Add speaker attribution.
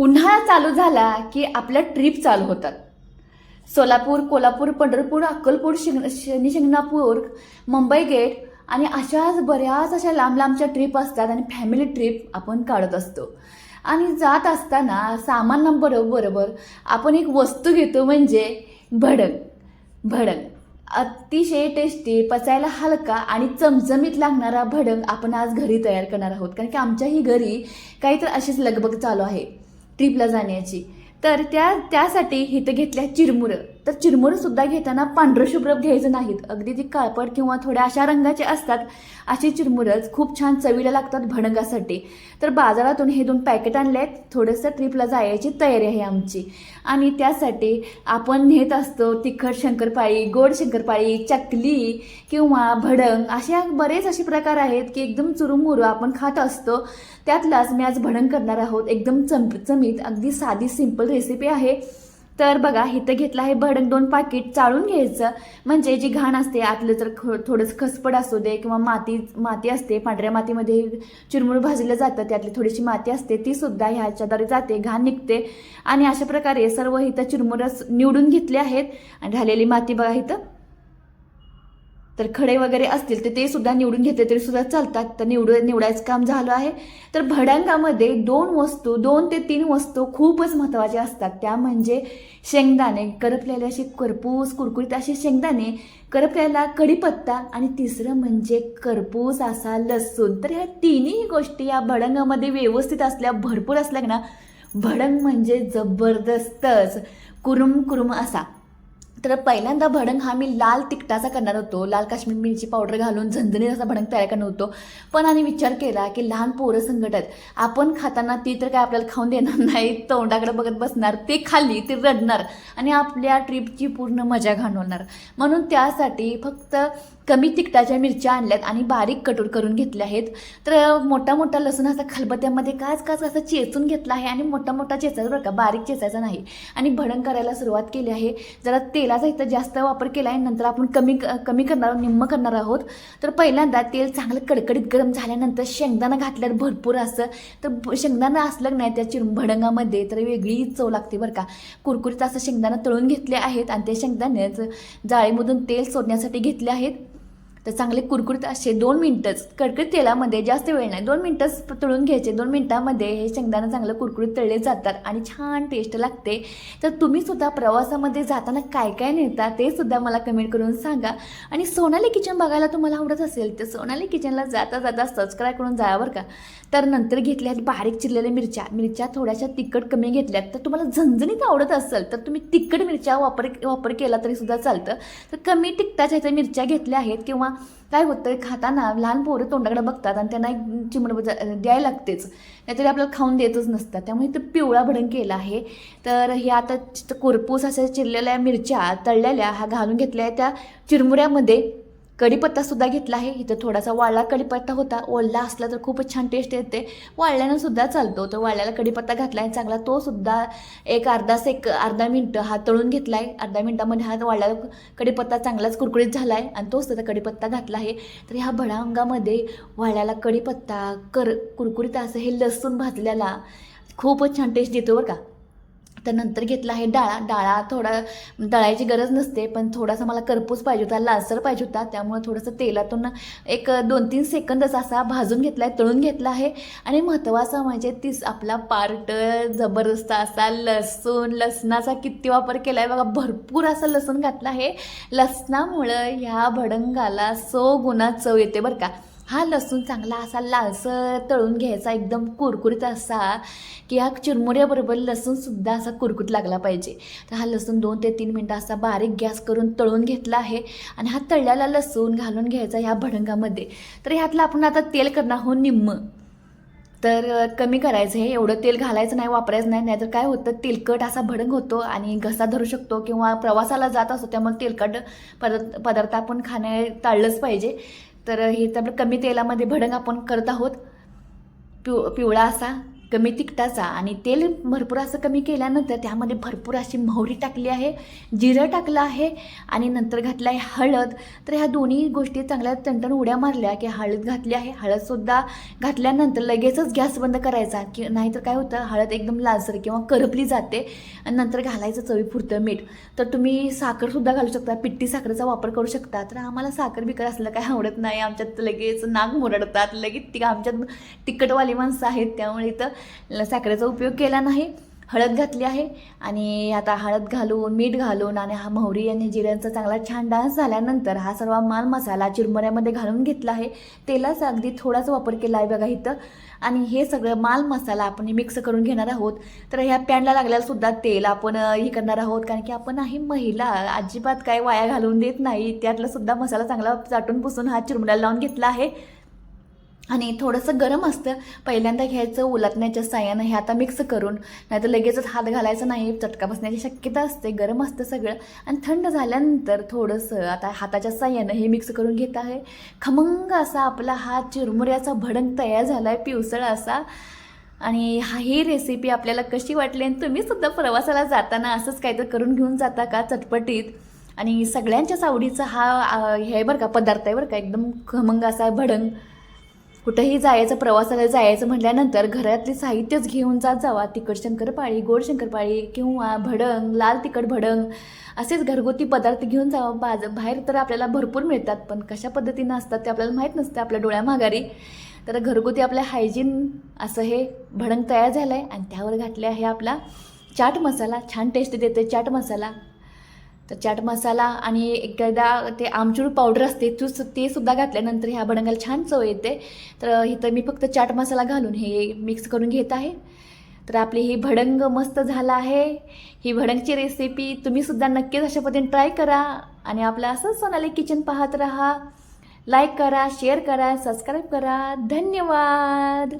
Speaker 1: उन्हाळा चालू झाला की आपल्या ट्रिप चालू होतात. सोलापूर कोल्हापूर पंढरपूर अक्कलपूर शिंग शनी शिंगणापूर मुंबई गेट आणि अशाच बऱ्याच अशा लांब लांबच्या ट्रिप असतात आणि फॅमिली ट्रिप आपण काढत असतो. आणि जात असताना सामानाबरोबर बरोबर आपण एक वस्तू घेतो म्हणजे भडंग. भडंग. अतिशय टेस्टी पचायला हलका आणि चमचमीत लागणारा भडंग आपण आज घरी तयार करणार आहोत. कारण की आमच्याही घरी काहीतरी अशीच लगबग चालू आहे. ट्रिपला जाण्याची. तर त्या त्यासाठी इथं घेतल्या चिरमुरं. तर चिरमुरंसुद्धा घेताना पांढरं शुभ्र घ्यायचं नाहीत. अगदी ती काळपट किंवा थोड्या अशा रंगाचे असतात अशी चिरमुरंच खूप छान चवीला लागतात भडंगासाठी तर बाजारातून हे दोन पॅकेट आणले आहेत थोडंसं ट्रिपला जायची तयारी आहे आमची. आणि त्यासाठी आपण नेत असतो तिखट शंकरपाळी गोड शंकरपाळी चकली किंवा भडंग अशा बरेच असे प्रकार आहेत की एकदम चुरुमुरू आपण खात असतो. त्यातलाच मी आज भडंग करणार आहोत. एकदम चम चमीत अगदी साधी सिंपल रेसिपी आहे. तर बघा इथं घेतलं आहे भडंग दोन पाकिट चाळून घ्यायचं. म्हणजे जी घाण असते आतलं तर ख थोडंसं खसपड असू दे किंवा माती माती असते. पांढऱ्या मातीमध्ये चिरमुळ भाजलं जातं त्यातली थोडीशी माती असते ती सुद्धा ह्याच्याद्वारे जाते घाण निघते. आणि अशा प्रकारे सर्व इथं चिरमुरस निवडून घेतले आहेत. आणि राहिलेली माती बघा इथं तर खडे वगैरे असतील तर ते सुद्धा निवडून घेतले तरी सुद्धा चालतात. तर निवड निवडायचं काम झालं आहे. तर भडंगामध्ये दोन वस्तू दोन ते तीन वस्तू खूपच महत्त्वाच्या असतात. त्या म्हणजे शेंगदाणे. करपलेले असे करपूस कुरकुरीत असे शेंगदाणे करपलेला कढीपत्ता आणि तिसरं म्हणजे करपूस असा लसूण. तर ह्या तिन्ही गोष्टी या भडंगामध्ये व्यवस्थित असल्या भरपूर असल्या ना भडंग म्हणजे जबरदस्तच. कुरुम कुरुम असा. तर पहिल्यांदा भडंग हा मी लाल तिखटाचा करणार होतो. लाल काश्मीर मिरची पावडर घालून झणझणीत असा भडंग तयार करणार होतो. पण आम्ही विचार केला की लहान पोरं संघट आहेत. आपण खाताना ती तर काय आपल्याला खाऊन देणार नाही. तोंडाकडे बघत बसणार. ते खाल्ली ते रडणार. आणि आपल्या ट्रिपची पूर्ण मजा घालवणार. म्हणून त्यासाठी फक्त कमी तिखटाच्या मिरच्या आणल्यात आणि बारीक कटोर करून घेतल्या आहेत. तर मोठा मोठा लसूण असा खलबत्यामध्ये काच काच असं चेचून घेतला आहे आणि मोठा मोठा चेचायचा बरं का बारीक चेचायचा नाही. आणि भडंग करायला सुरुवात केली आहे. जरा तेलाचा इथं जास्त वापर केला आहे नंतर आपण कमी कमी करणार आहोत निम्म करणार आहोत. तर पहिल्यांदा तेल चांगलं कडकडीत गरम झाल्यानंतर शेंगदाणा घातल्यावर भरपूर असं तर शेंगदाणा असलं नाही त्या चिर भडंगामध्ये तर वेगळी चव लागते बरं का. कुरकुरीत असं शेंगदाणा तळून घेतले आहेत आणि ते शेंगदाण्याचं जाळीमधून तेल सोडण्यासाठी घेतले आहेत. तर चांगले कुरकुरीत असे दोन मिनटंच कडकडीत तेलामध्ये जास्त वेळ नाही. दोन मिनटंच तळून घ्यायचे. दोन मिनटामध्ये हे शेंगदाणा चांगलं कुरकुरीत तळले जातात आणि छान टेस्ट लागते. तर तुम्ही सुद्धा प्रवासामध्ये जाताना काय काय नेता ते सुद्धा मला कमेंट करून सांगा. आणि सोनाली किचन बघायला तुम्हाला आवडत असेल तर सोनाली किचनला जाता जाता सबस्क्राईब करून जा बरं का. तर नंतर घेतल्या आहेत बारीक चिरलेल्या मिरच्या. मिरच्या थोड्याशा तिखट कमी घेतल्यात. तर तुम्हाला झणझणीत आवडत असेल तर तुम्ही तिखट मिरच्या वापर वापर केला तरी सुद्धा चालतं. तर कमी तिखटाच्या ह्याच्या मिरच्या घेतल्या आहेत किंवा काय होतं खाताना लहान पोरं तोंडाकडे बघतात आणि त्यांना एक चिमण द्यायला लागतेच. नाहीतरी आपल्याला खाऊन देतच नसतात. त्यामुळे इथं पिवळा भडंग केला आहे. तर हे आता कोरपूस अशा चिरलेल्या मिरच्या तळलेल्या हा घालून घेतल्या त्या चिरमुऱ्यामध्ये. कढीपत्तासुद्धा घेतला आहे. इथं थोडासा वाळला कढीपत्ता होता. ओढला असला तर खूपच छान टेस्ट येते. वाळल्यानं सुद्धा चालतो. तर वाळल्याला कढीपत्ता घातला आहे चांगला तो सुद्धा एक अर्धा सेक अर्धा मिनटं हा तळून घेतला आहे अर्धा मिनटामध्ये हा वाळल्याला कढीपत्ता चांगलाच कुरकुरीत झाला आहे आणि तोच त्याचा कढीपत्ता घातला आहे. तर ह्या भडांगामध्ये वाळल्याला कढीपत्ता कर कुरकुरीत असं हे लसूण भाजल्याला खूपच छान टेस्ट देतो बरं का. तर नंतर घेतला आहे डाळा. डाळा थोडा दळायची गरज नसते पण थोडासा मला करपूस पाहिजे होता लालसर पाहिजे होता. त्यामुळे थोडंसं तेलातून एक दोन तीन सेकंदच असा भाजून घेतला आहे तळून घेतला आहे. आणि महत्त्वाचा म्हणजे तीच आपला पार्ट जबरदस्त असा लसूण लसणाचा किती वापर केला आहे बघा. भरपूर असा लसूण घातला आहे. लसणामुळं ह्या भडंगाला सो गुणा चव येते बरं का. हा लसूण चांगला असा लालसर तळून घ्यायचा एकदम कुरकुरीत असा की हा चिरमुऱ्याबरोबर लसूणसुद्धा असा कुरकुट लागला पाहिजे. तर हा लसूण दोन ते तीन मिनटं असा बारीक गॅस करून तळून घेतला आहे आणि हा तळल्याला लसूण घालून घ्यायचा ह्या भडंगामध्ये. तर ह्यातलं आपण आता तेल करणार हो निम्म. तर कमी करायचं हे एवढं तेल घालायचं नाही वापरायचं नाही नाहीतर काय होतं तेलकट असा भडंग होतो आणि घसा धरू शकतो किंवा प्रवासाला जात असतो त्यामुळे तेलकट पदार्थ पदार्थ आपण खाणे टाळलंच पाहिजे. तर हे तर आपलं कमी तेलामध्ये भडंग आपण करत आहोत. पिव पिवळा असा. कमी तिखटाचा आणि तेल भरपूर असं कमी केल्यानंतर त्यामध्ये भरपूर अशी मोहरी टाकली आहे जिरं टाकलं आहे आणि नंतर घातलं आहे हळद. तर ह्या दोन्ही गोष्टी चांगल्या टणटण उड्या मारल्या की हळद घातली आहे. हळदसुद्धा घातल्यानंतर लगेचच गॅस बंद करायचा की नाहीतर काय होतं हळद एकदम लालसर किंवा करपली जाते आणि नंतर घालायचं चवीपुरतं मीठ. तर तुम्ही साखरसुद्धा घालू शकता पिट्टी साखरेचा वापर करू शकता. तर आम्हाला साखर बिकर असलं काय आवडत नाही. आमच्यात लगेच नाक मुरडतात लगेच ती आमच्यात तिखटवाली माणसं आहेत त्यामुळे इथं साखरेचा उपयोग केला नाही. हळद घातली आहे आणि आता हळद घालून मीठ घालून आणि हा मोहरी आणि जिऱ्यांचा चांगला छान डान्स झाल्यानंतर हा सर्व माल मसाला चिरमुऱ्यामध्ये घालून घेतला आहे. तेलाचा अगदी थोडाच वापर केला आहे बघा इथं. आणि हे सगळं माल मसाला आपण मिक्स करून घेणार आहोत. तर ह्या पॅनला लागल्याला सुद्धा तेल आपण हे करणार आहोत. कारण की आपण आहे महिला अजिबात काय वाया घालून देत नाही. त्यातला सुद्धा मसाला चांगला चाटून पुसून हा चिरमुऱ्याला लावून घेतला आहे. आणि थोडंसं गरम असतं. पहिल्यांदा घ्यायचं उलटण्याच्या साह्यानं हे आता मिक्स करून. नाहीतर लगेचच हात घालायचं नाही चटका बसण्याची शक्यता असते. गरम असतं सगळं. आणि थंड झाल्यानंतर थोडंसं आता हाताच्या साह्यानं हे मिक्स करून घेत आहे. खमंग असा आपला हा चिरमुऱ्याचा भडंग तयार झाला आहे पिवसळ असा. आणि हा ही रेसिपी आपल्याला कशी वाटली आणि तुम्हीसुद्धा प्रवासाला जाताना असंच काहीतरी करून घेऊन जाता का चटपटीत? आणि सगळ्यांच्याच आवडीचा हा हे आहे बरं का पदार्थ आहे बरं का एकदम खमंग असा भडंग. कुठंही जायचं प्रवासाला जायचं म्हटल्यानंतर घरातले साहित्यच घेऊन जात जावा. तिखट शंकरपाळी गोड शंकरपाळी किंवा भडंग लाल तिखट भडंग असेच घरगुती पदार्थ घेऊन जावा. बाज बाहेर तर आपल्याला भरपूर मिळतात पण कशा पद्धतीनं असतात ते आपल्याला माहीत नसतं. आपल्या डोळ्यामाघारी तर घरगुती आपल्या हायजीन असं हे भडंग तयार झालं आहे आणि त्यावर घातले आहे आपला चाट मसाला. छान टेस्ट देते चाट मसाला. तर चाट मसाला आणि एकदा ते आमचूर पावडर असते तू ते सुद्धा घातल्यानंतर ह्या भडंगाला छान चव येते. तर इथं मी फक्त चाट मसाला घालून हे मिक्स करून घेत आहे. तर आपली ही भडंग मस्त झाला आहे. ही भडंगची रेसिपी तुम्हीसुद्धा नक्कीच अशा पद्धतीने ट्राय करा आणि आपलं असंच सोनाली किचन पाहत राहा. लाईक करा शेअर करा सबस्क्राईब करा. धन्यवाद!